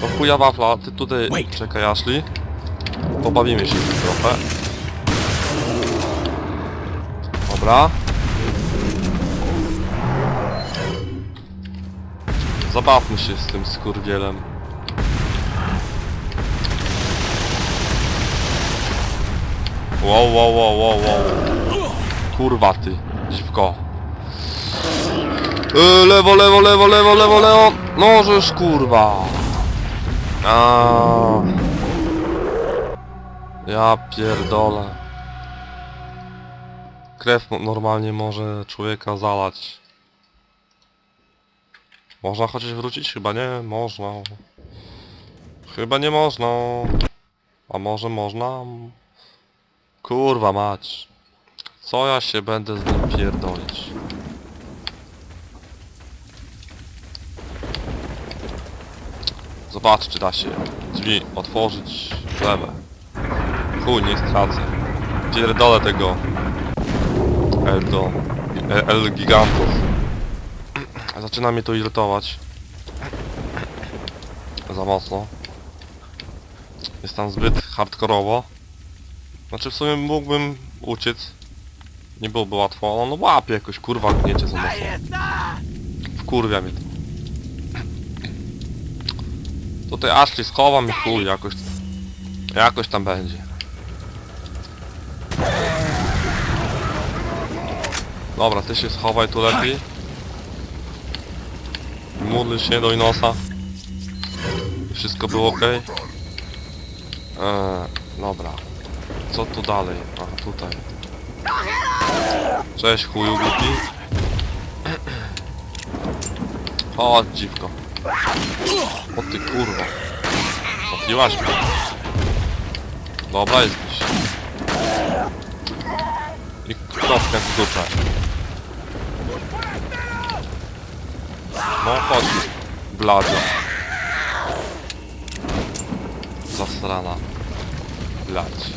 No chuja wafla, ty tutaj Wait. czekaj Ashley. Pobawimy się tu trochę. Dobra. Zabawmy się z tym skurwielem. Wow, wow, wow, wow, wow. Kurwa ty, dziwko. Yy, lewo, lewo, lewo, lewo, lewo, lewo. No, żeż kurwa. A. Ja pierdolę. Krew mo- normalnie może człowieka zalać. Można chociaż wrócić? Chyba nie, można. Chyba nie można. A może można? Kurwa mać. Co ja się będę z nim pierdolić? Zobacz czy da się drzwi otworzyć w lewe. Chuj, nie stracę. Pierdolę tego El do El, gigantów. Zaczyna mnie to irytować. Za mocno. Jest tam zbyt hardkorowo. Znaczy w sumie mógłbym uciec. Nie byłoby łatwo, ale no łapie jakoś kurwa gniecie za mocno. Wkurwia mnie to. Tutaj Ashley schowam i chuj, jakoś... Jakoś tam będzie. Dobra, ty się schowaj tu lepiej. Módl się do Inosa. Wszystko było ok. Eee, dobra. Co tu dalej? A, tutaj. Cześć chuju głupi. Chodź dziwko. O ty kurwa. Trafiłaś mnie. Dobra jesteś. I kropkę w dupę. No chodź. Bladzia. Zasrana. Bladź.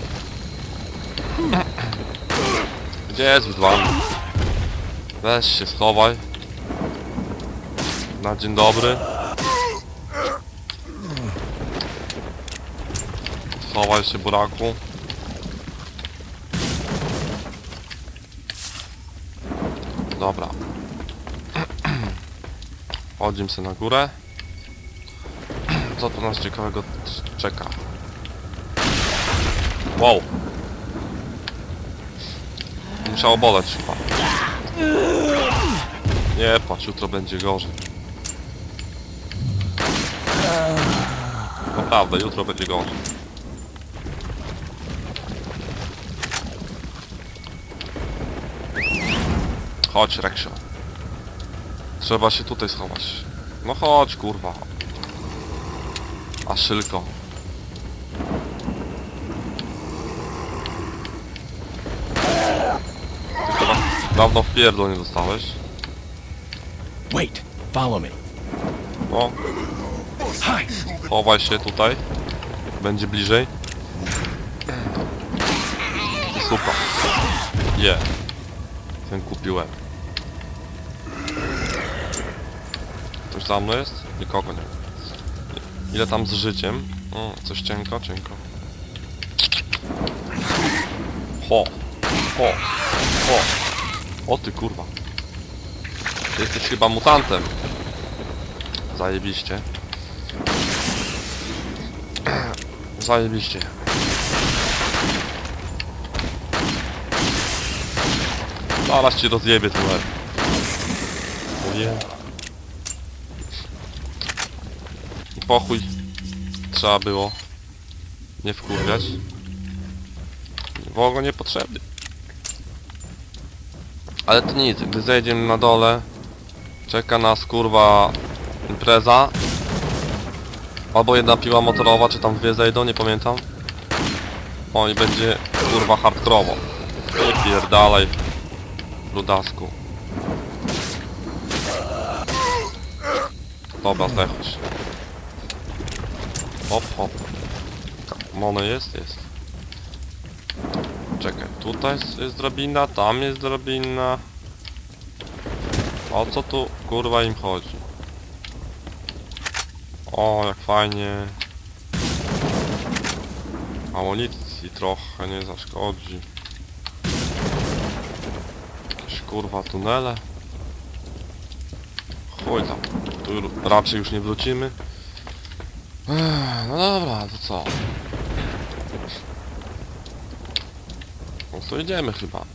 Gdzie jest wydłany? Weź się schowaj. Na dzień dobry. Schowaj się buraku. Dobra. Chodzimy sobie na górę. Co tu nas ciekawego czeka? Wow. Musiało boleć chyba. Nie patrz, jutro będzie gorzej. Naprawdę, jutro będzie gorzej. Chodź, Reksio. Trzeba się tutaj schować. No chodź, kurwa. A szylko. Ty chyba dawno w pierdol nie dostałeś. Wait, follow me. No, chowaj się tutaj. Będzie bliżej. Super. Je. Ten kupiłem. Ktoś za mną jest? Nikogo nie ma. Ile tam z życiem? O, coś cienko, cienko. Ho! Ho! Ho! O ty kurwa. Ty jesteś chyba mutantem. Zajebiście. Zajebiście. Zaraz ci rozjebie ten łeb. Mówię. Pochuj. Trzeba było. Nie wkurwiać. W ogóle niepotrzebny. Ale to nic, gdy zejdziemy na dole, czeka nas kurwa impreza. Albo jedna piła motorowa, czy tam dwie zejdą, nie pamiętam. O i będzie kurwa hardkrowo. Nie pierdalaj. Ludasku. Dobra, zdechłeś. Hop, hop. Mony jest? Jest. Czekaj, tutaj jest- drabina, tam jest drabina. O co tu kurwa im chodzi? O, jak fajnie. Amunicji trochę nie zaszkodzi. Jakieś kurwa tunele. Chuj tam. Tu raczej już nie wrócimy. No dobra, to co? No to idziemy chyba.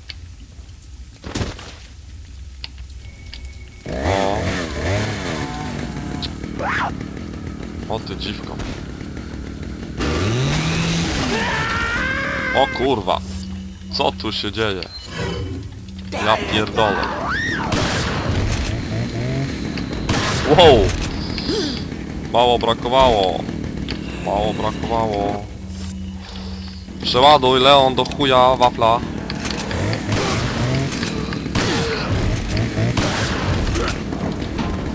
O. O ty dziwko. O kurwa. Co tu się dzieje? Ja pierdolę. Wow. Mało brakowało. Mało brakowało. Przeładuj Leon do chuja wafla.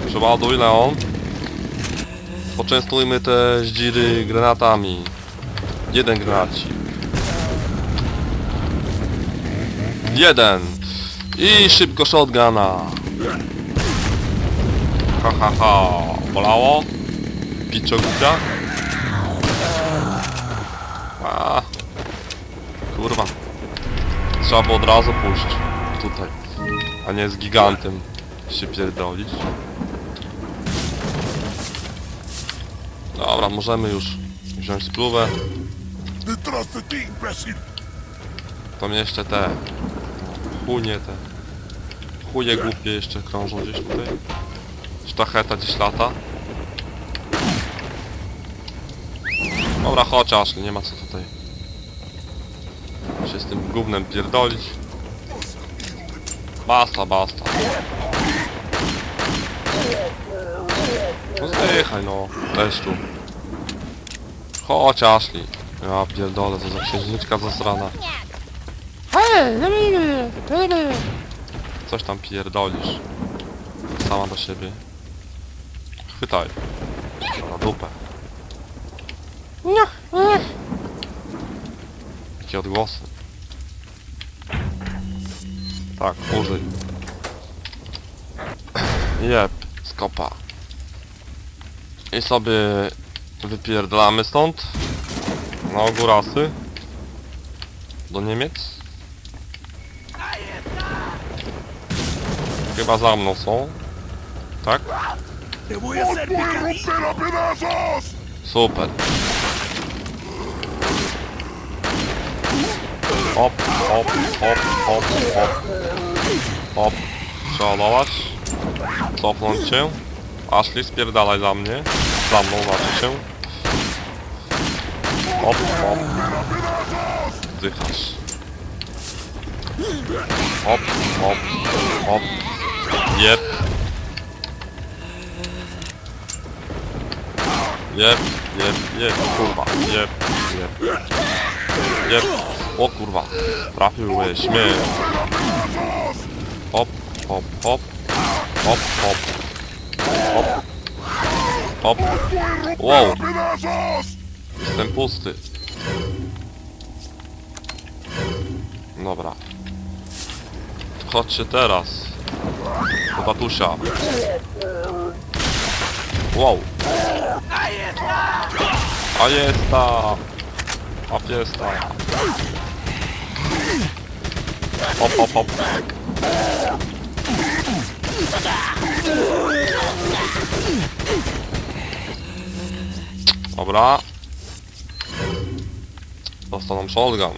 Przeładuj Leon. Poczęstujmy te zdziry granatami. Jeden granacik. Jeden. I szybko shotguna. Ha ha ha. Bolało? Piczogucia? A. Kurwa. Trzeba było od razu pójść. Tutaj. A nie z gigantem się pierdolić. Dobra, możemy już wziąć spluwę. Tam jeszcze te chunie te chuje głupie jeszcze krążą gdzieś tutaj. Sztacheta gdzieś lata. Dobra, chociaż nie ma co tutaj się z tym gównem pierdolić. Basta, basta. No zdychaj no, deszczu. Chodź Ashley. Ja pierdolę, to za księżniczka zasrana. Coś tam pierdolisz. Sama do siebie. Chwytaj. Na dupę. Jakie odgłosy. Tak, użyj. Jep, skopa. I sobie wypierdalamy stąd. Na ogół rasy. Do Niemiec. Chyba za mną są. Tak? Te Hop, hop, hop, hop, hop. Hop. Przeładować. Cofnąć się. Ashley, spierdalaj za mnie. Za mną znaczy się. Hop, hop. Dychasz. Hop, hop, hop. Jep. Jep, jep, jep, kurwa, jep, jep. Jep, o kurwa, trafiłeś mnie. Hop, hop, hop, hop, hop, hop, hop. Wow, jestem pusty. Dobra. Chodźcie teraz. Do tatusia. Wow. A jest ta. A jest ta. Hop, hop, hop. Dobra. Dostaną shotgun.